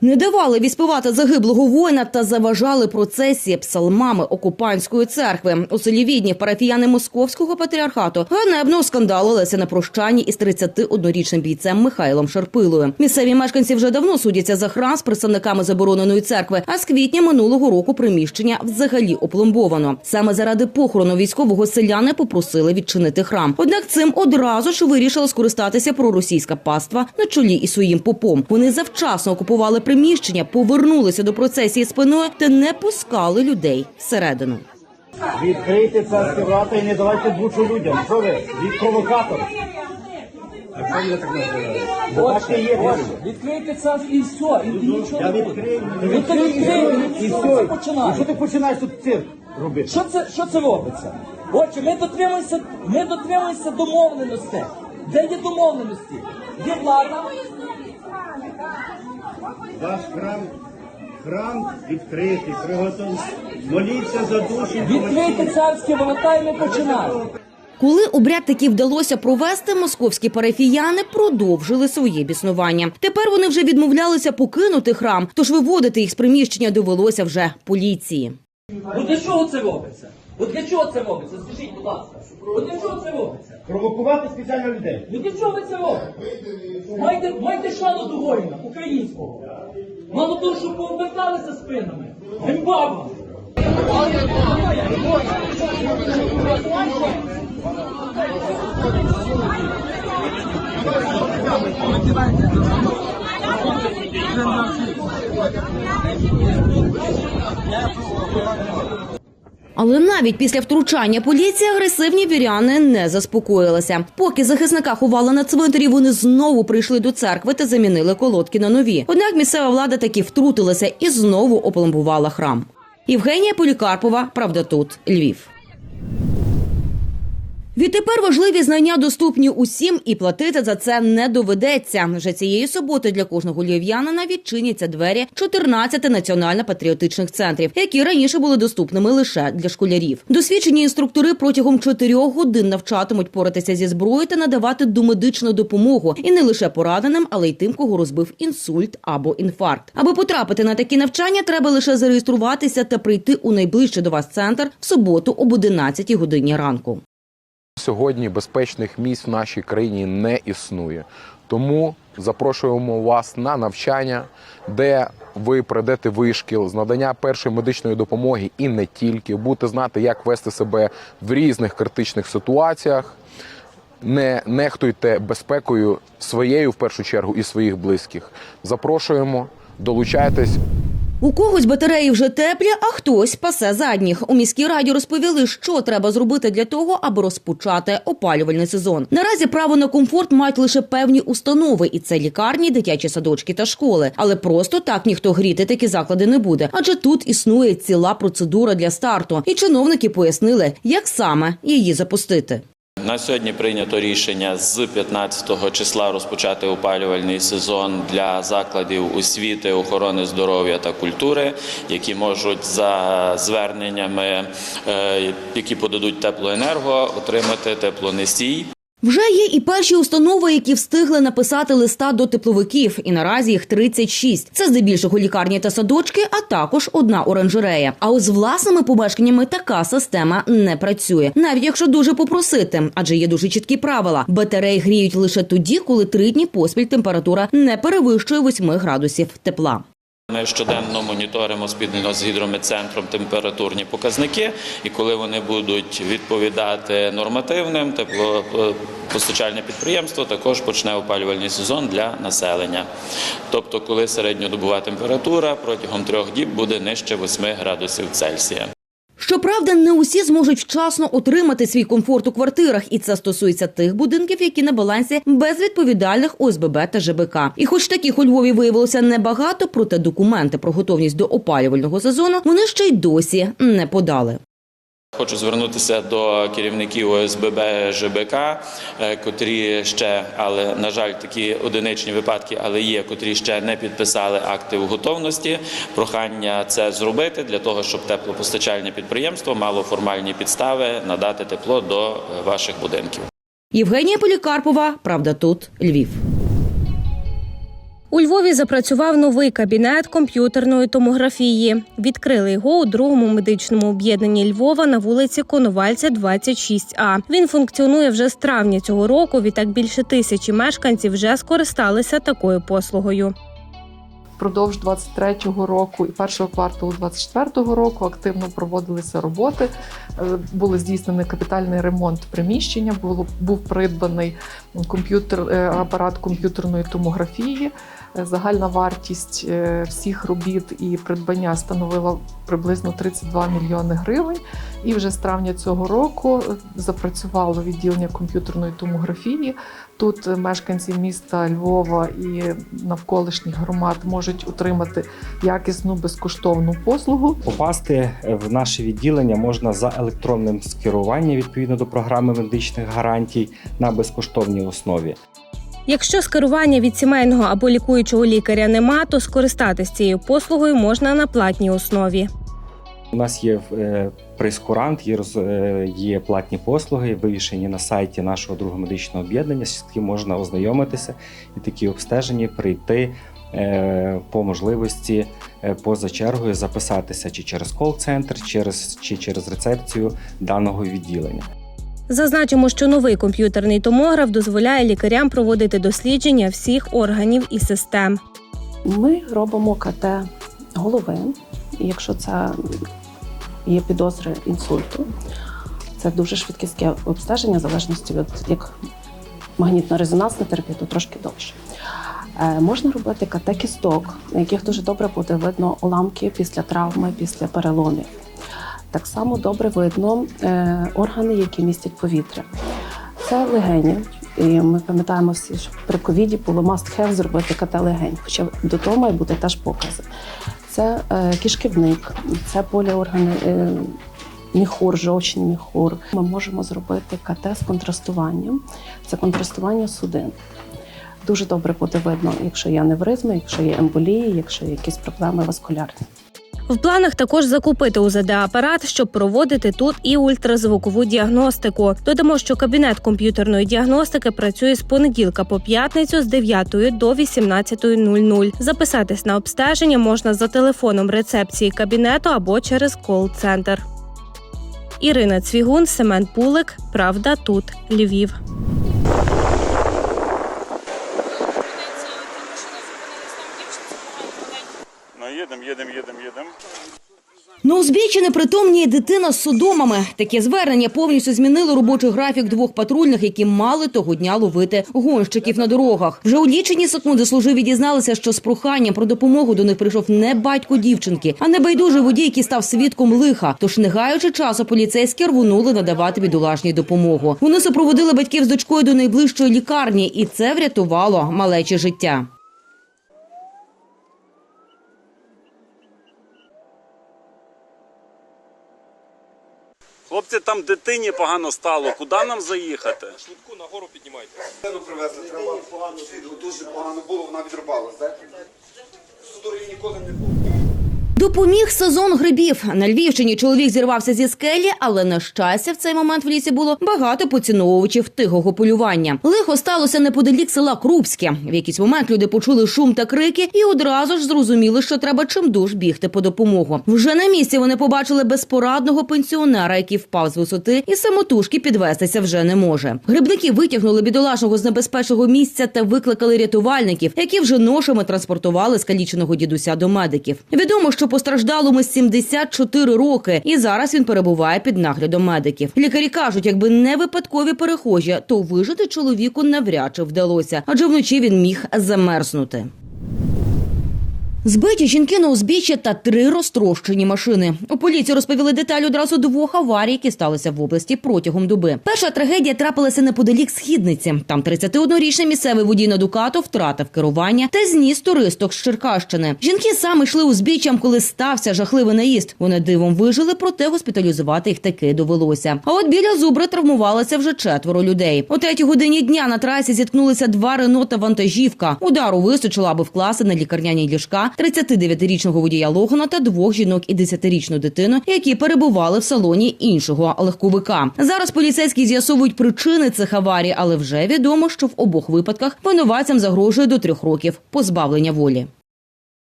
Не давали відспівати загиблого воїна та заважали процесії псалмами окупантської церкви. У селі Віднів парафіяни московського патріархату ганебно оскандалилися на прощанні із 31-річним бійцем Михайлом Шарпилою. Місцеві мешканці вже давно судяться за храм з представниками забороненої церкви. А з квітня минулого року приміщення взагалі опломбовано. Саме заради похорону військового селяни попросили відчинити храм. Однак цим одразу ж вирішила скористатися проросійська паства на чолі із своїм попом. Вони завчасно окупували приміщення, повернулися до процесії спиною та не пускали людей всередину. Відкрийте царські врата і не давайте бучу людям. Що ви? Від провокатор. Відкрийте це і все, і нічого не буде. І все. що ти починаєш тут цирк робити? Що це, що це робиться? Отже, ми дотримуємося, ми дотримуємося домовленостей. Де є домовленості? Є влада, Ваш храм, храм відкритий, приготовлений. Моліться за душі. відкрийте царські ворота і ми починаємо. Коли обряд таки вдалося провести, московські парафіяни продовжили своє біснування. Тепер вони вже відмовлялися покинути храм, тож виводити їх з приміщення довелося вже поліції. От для чого це робиться? От для чого це робиться? Скажіть, будь ласка. От для чого це робиться? Провокувати спеціально людей. Ну для чого ви це робите? Майте, майте шану до воїна українського. Мало того, що пооберталися спинами. Ганьба вам! Але навіть після втручання поліції агресивні віряни не заспокоїлися. Поки захисника ховали на цвинтарі, вони знову прийшли до церкви та замінили колодки на нові. Однак місцева влада таки втрутилася і знову опломбувала храм. Євгенія Полікарпова, правда, тут Львів. Відтепер важливі знання доступні усім, і платити за це не доведеться. Вже цієї суботи для кожного львів'янина відчиняться двері 14 національно-патріотичних центрів, які раніше були доступними лише для школярів. Досвідчені інструктори протягом чотирьох годин навчатимуть поратися зі зброєю та надавати домедичну допомогу, і не лише пораненим, але й тим, кого розбив інсульт або інфаркт. Аби потрапити на такі навчання, треба лише зареєструватися та прийти у найближчий до вас центр в суботу об 11 годині ранку. Сьогодні безпечних місць в нашій країні не існує. Тому запрошуємо вас на навчання, де ви пройдете вишкіл з надання першої медичної допомоги і не тільки. Будете знати, як вести себе в різних критичних ситуаціях. Не нехтуйте безпекою своєю в першу чергу і своїх близьких. Запрошуємо, долучайтесь. У когось батареї вже теплі, а хтось пасе задніх. У міській раді розповіли, що треба зробити для того, аби розпочати опалювальний сезон. Наразі право на комфорт мають лише певні установи, і це лікарні, дитячі садочки та школи. Але просто так ніхто гріти такі заклади не буде, адже тут існує ціла процедура для старту. І чиновники пояснили, як саме її запустити. На сьогодні прийнято рішення з 15 числа розпочати опалювальний сезон для закладів освіти, охорони здоров'я та культури, які можуть за зверненнями, е, які подадуть теплоенерго, отримати теплоносій. Вже є і перші установи, які встигли написати листа до тепловиків, і наразі їх 36. Це здебільшого лікарні та садочки, а також одна оранжерея. А ось з власними помешканнями така система не працює, навіть якщо дуже попросити, адже є дуже чіткі правила. Батареї гріють лише тоді, коли три дні поспіль температура не перевищує 8 градусів тепла. Ми щоденно моніторимо спільно з гідрометцентром температурні показники, і коли вони будуть відповідати нормативним, теплопостачальне підприємство також почне опалювальний сезон для населення. Тобто, коли середньодобова температура протягом трьох діб буде нижче 8 градусів Цельсія. Щоправда, не усі зможуть вчасно отримати свій комфорт у квартирах, і це стосується тих будинків, які на балансі безвідповідальних ОСББ та ЖБК. І хоч таких у Львові виявилося небагато, проте документи про готовність до опалювального сезону вони ще й досі не подали. Хочу звернутися до керівників ОСББ ЖБК, е, котрі ще, але на жаль, такі одиничні випадки, але є, котрі ще не підписали акти в готовності. Прохання це зробити для того, щоб теплопостачальне підприємство мало формальні підстави надати тепло до е, ваших будинків. Євгенія Полікарпова, правда, тут Львів. У Львові запрацював новий кабінет комп'ютерної томографії. Відкрили його у другому медичному об'єднанні Львова на вулиці Коновальця, 26А. Він функціонує вже з травня цього року. Відтак більше тисячі мешканців вже скористалися такою послугою. Впродовж 23-го року і першого кварталу 24-го року активно проводилися роботи. Е, Було здійснений капітальний ремонт приміщення. Було був придбаний комп'ютер е, апарат комп'ютерної томографії. Е, Загальна вартість е, всіх робіт і придбання становила приблизно 32 мільйони гривень. І вже з травня цього року е, запрацювало відділення комп'ютерної томографії. Тут мешканці міста Львова і навколишніх громад можуть отримати якісну безкоштовну послугу. Попасти в наше відділення можна за електронним скеруванням відповідно до програми медичних гарантій на безкоштовній основі. Якщо скерування від сімейного або лікуючого лікаря нема, то скористатись цією послугою можна на платній основі. У нас є е, прейскурант, є, е, є платні послуги, вивішені на сайті нашого другого медичного об'єднання, з яким можна ознайомитися і такі обстеження прийти е, по можливості поза чергою записатися чи через кол-центр, через, чи через рецепцію даного відділення. Зазначимо, що новий комп'ютерний томограф дозволяє лікарям проводити дослідження всіх органів і систем. Ми робимо КТ голови, якщо це є підозри інсульту. Це дуже швидкісне обстеження, в залежності від як магнітно-резонансна терапія, то трошки довше. Е, можна робити КТ кісток, на яких дуже добре буде видно уламки після травми, після переломів. Так само добре видно е, органи, які містять повітря. Це легені. І ми пам'ятаємо всі, що при ковіді було must have зробити КТ легень, хоча до того має бути теж покази. Це е, кишківник, це поліоргани, е, міхур, жовчний міхур. Ми можемо зробити КТ з контрастуванням. Це контрастування судин. Дуже добре буде видно, якщо є аневризми, якщо є емболії, якщо є якісь проблеми васкулярні. В планах також закупити УЗД-апарат, щоб проводити тут і ультразвукову діагностику. Додамо, що кабінет комп'ютерної діагностики працює з понеділка по п'ятницю з 9 до 18.00. Записатись на обстеження можна за телефоном рецепції кабінету або через кол-центр. Ірина Цвігун, Семен Пулик. Правда, тут Львів. Ну, їдемо, їдемо, їдемо, їдемо. На узбіччі непритомніє Ну, дитина з судомами. Таке звернення повністю змінило робочий графік двох патрульних, які мали того дня ловити гонщиків на дорогах. Вже у лічені секунди служиві дізналися, що з проханням про допомогу до них прийшов не батько дівчинки, а небайдужий водій, який став свідком лиха. Тож, не гаючи часу, поліцейські рвонули надавати бідолашній допомогу. Вони супроводили батьків з дочкою до найближчої лікарні, і це врятувало малече життя. Хлопці, там дитині погано стало. Куди нам заїхати? привезли, треба погано дуже погано було, вона відрубалася. Судорі Судорів ніколи не було. Допоміг сезон грибів. На Львівщині чоловік зірвався зі скелі, але на щастя, в цей момент в лісі було багато поціновувачів тихого полювання. Лихо сталося неподалік села Крупське. В якийсь момент люди почули шум та крики і одразу ж зрозуміли, що треба чимдуж бігти по допомогу. Вже на місці вони побачили безпорадного пенсіонера, який впав з висоти, і самотужки підвестися вже не може. Грибники витягнули бідолашного з небезпечного місця та викликали рятувальників, які вже ношами транспортували скаліченого дідуся до медиків. Відомо, що постраждалому 74 роки, і зараз він перебуває під наглядом медиків. Лікарі кажуть, якби не випадкові перехожі, то вижити чоловіку навряд чи вдалося, адже вночі він міг замерзнути. Збиті жінки на узбіччя та три розтрощені машини. У поліції розповіли деталі одразу двох аварій, які сталися в області протягом доби. Перша трагедія трапилася неподалік східниці. Там 31-річний місцевий водій на Дукато втратив керування та зніс туристок з Черкащини. Жінки саме йшли узбіччям, коли стався жахливий наїзд. Вони дивом вижили, проте госпіталізувати їх таки довелося. А от біля зубри травмувалося вже четверо людей. О третій годині дня на трасі зіткнулися два Рено та вантажівка. Удару вистачило, аби вкласти на лікарняні ліжка 39-річного водія Логана та двох жінок і 10-річну дитину, які перебували в салоні іншого легковика. Зараз поліцейські з'ясовують причини цих аварій, але вже відомо, що в обох випадках винуватцям загрожує до трьох років позбавлення волі.